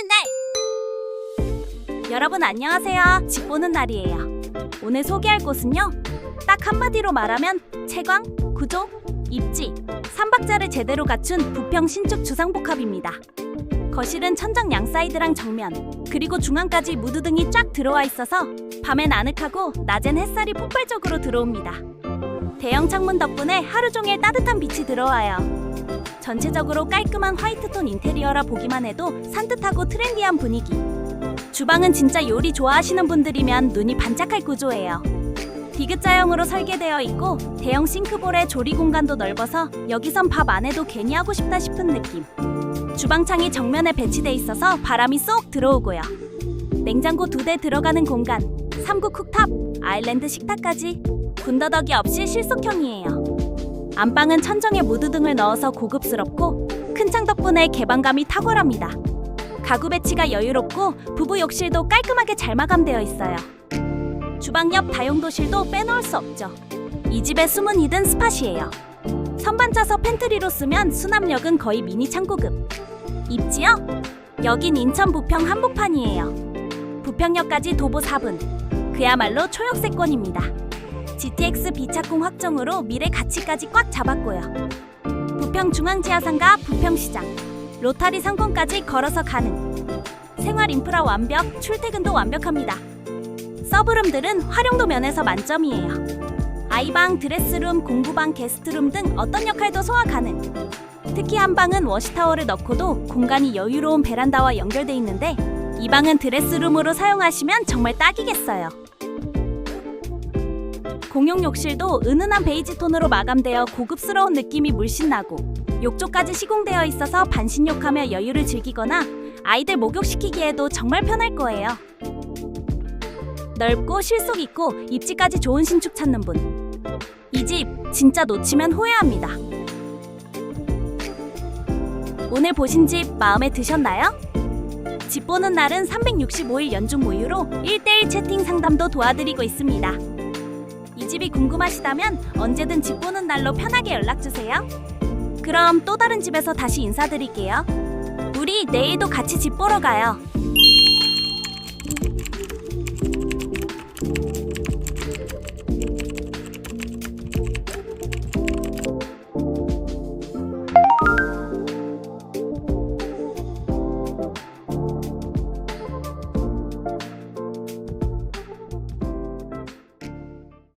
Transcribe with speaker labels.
Speaker 1: 보는 날. 여러분 안녕하세요. 집 보는 날이에요. 오늘 소개할 곳은요. 딱 한마디로 말하면 채광, 구조, 입지, 삼박자를 제대로 갖춘 부평 신축 주상복합입니다. 거실은 천장 양 사이드랑 정면, 그리고 중앙까지 무드등이 쫙 들어와 있어서 밤엔 아늑하고 낮엔 햇살이 폭발적으로 들어옵니다. 대형 창문 덕분에 하루 종일 따뜻한 빛이 들어와요. 전체적으로 깔끔한 화이트톤 인테리어라 보기만 해도 산뜻하고 트렌디한 분위기. 주방은 진짜 요리 좋아하시는 분들이면 눈이 반짝할 구조예요. 디귿자형으로 설계되어 있고 대형 싱크볼에 조리 공간도 넓어서 여기선 밥 안 해도 괜히 하고 싶다 싶은 느낌. 주방창이 정면에 배치돼 있어서 바람이 쏙 들어오고요. 냉장고 두 대 들어가는 공간, 3구 쿡탑, 아일랜드 식탁까지 군더더기 없이 실속형이에요. 안방은 천정에 무드등을 넣어서 고급스럽고 큰 창 덕분에 개방감이 탁월합니다. 가구 배치가 여유롭고 부부 욕실도 깔끔하게 잘 마감되어 있어요. 주방 옆 다용도실도 빼놓을 수 없죠. 이 집의 숨은 히든 스팟이에요. 선반 짜서 팬트리로 쓰면 수납력은 거의 미니 창고급. 입지요? 여긴 인천 부평 한복판이에요. 부평역까지 도보 4분. 그야말로 초역세권입니다. GTX 비착공 확정으로 미래 가치까지 꽉 잡았고요. 부평 중앙지하상가 부평시장, 로타리 상권까지 걸어서 가능. 생활 인프라 완벽, 출퇴근도 완벽합니다. 서브룸들은 활용도 면에서 만점이에요. 아이방, 드레스룸, 공부방, 게스트룸 등 어떤 역할도 소화 가능. 특히 한 방은 워시타워를 넣고도 공간이 여유로운 베란다와 연결돼 있는데 이 방은 드레스룸으로 사용하시면 정말 딱이겠어요. 공용 욕실도 은은한 베이지 톤으로 마감되어 고급스러운 느낌이 물씬 나고 욕조까지 시공되어 있어서 반신욕하며 여유를 즐기거나 아이들 목욕시키기에도 정말 편할 거예요. 넓고 실속 있고 입지까지 좋은 신축 찾는 분. 이 집 진짜 놓치면 후회합니다. 오늘 보신 집 마음에 드셨나요? 집 보는 날은 365일 연중 무휴로 1대1 채팅 상담도 도와드리고 있습니다. 이 집이 궁금하시다면 언제든 집 보는 날로 편하게 연락 주세요. 그럼 또 다른 집에서 다시 인사드릴게요. 우리 내일도 같이 집 보러 가요.